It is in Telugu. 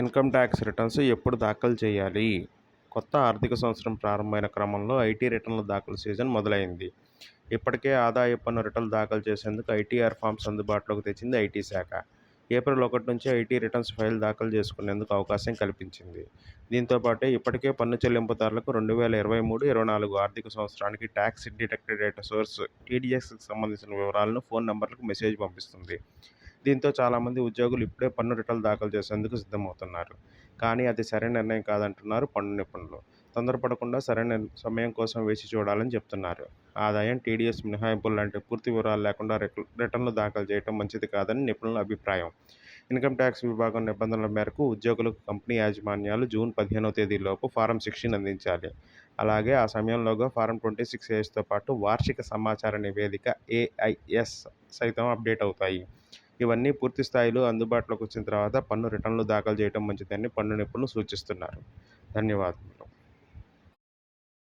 ఇన్కమ్ ట్యాక్స్ రిటర్న్స్ ఎప్పుడు దాఖలు చేయాలి? కొత్త ఆర్థిక సంవత్సరం ప్రారంభమైన క్రమంలో ఐటీ రిటర్న్ల దాఖలు సీజన్ మొదలైంది. ఇప్పటికే ఆదాయ పన్ను రిటర్న్లు దాఖలు చేసేందుకు ఐటీఆర్ ఫామ్స్ అందుబాటులోకి తెచ్చింది ఐటీ శాఖ. ఏప్రిల్ ఒకటి నుంచి ఐటీ రిటర్న్స్ ఫైల్ దాఖలు చేసుకునేందుకు అవకాశం కల్పించింది. దీంతోపాటే ఇప్పటికే పన్ను చెల్లింపుదారులకు రెండు వేల ఇరవై మూడు ఇరవై నాలుగు ఆర్థిక సంవత్సరానికి ట్యాక్స్ డిడక్టెడ్ డేటా సోర్స్ టీడీఎస్కి సంబంధించిన వివరాలను ఫోన్ నెంబర్లకు మెసేజ్ పంపిస్తుంది. దీంతో చాలామంది ఉద్యోగులు ఇప్పుడే పన్ను రిటర్న్లు దాఖలు చేసేందుకు సిద్ధమవుతున్నారు. కానీ అది సరైన నిర్ణయం కాదంటున్నారు పన్ను నిపుణులు. తొందరపడకుండా సరైన సమయం కోసం వేచి చూడాలని చెప్తున్నారు. ఆదాయం టీడీఎస్ మినహాయింపులు లాంటి పూర్తి వివరాలు లేకుండా రిటర్న్లు దాఖలు చేయడం మంచిది కాదని నిపుణుల అభిప్రాయం. ఇన్కమ్ ట్యాక్స్ విభాగం నిబంధనల మేరకు ఉద్యోగులకు కంపెనీ యాజమాన్యాలు జూన్ పదిహేనవ తేదీలోపు ఫారం సిక్స్టీన్ అందించాలి. అలాగే ఆ సమయంలోగా ఫారం ట్వంటీ సిక్స్ ఏస్తో పాటు వార్షిక సమాచార నివేదిక ఏఐఎస్ సైతం అప్డేట్ అవుతాయి. ఇవన్నీ పూర్తి స్థాయిలో అందుబాటులోకి వచ్చిన తర్వాత పన్ను రిటర్న్లు దాఖలు చేయడం మంచిదని పన్ను నిపుణులు సూచిస్తున్నారు. ధన్యవాదాలు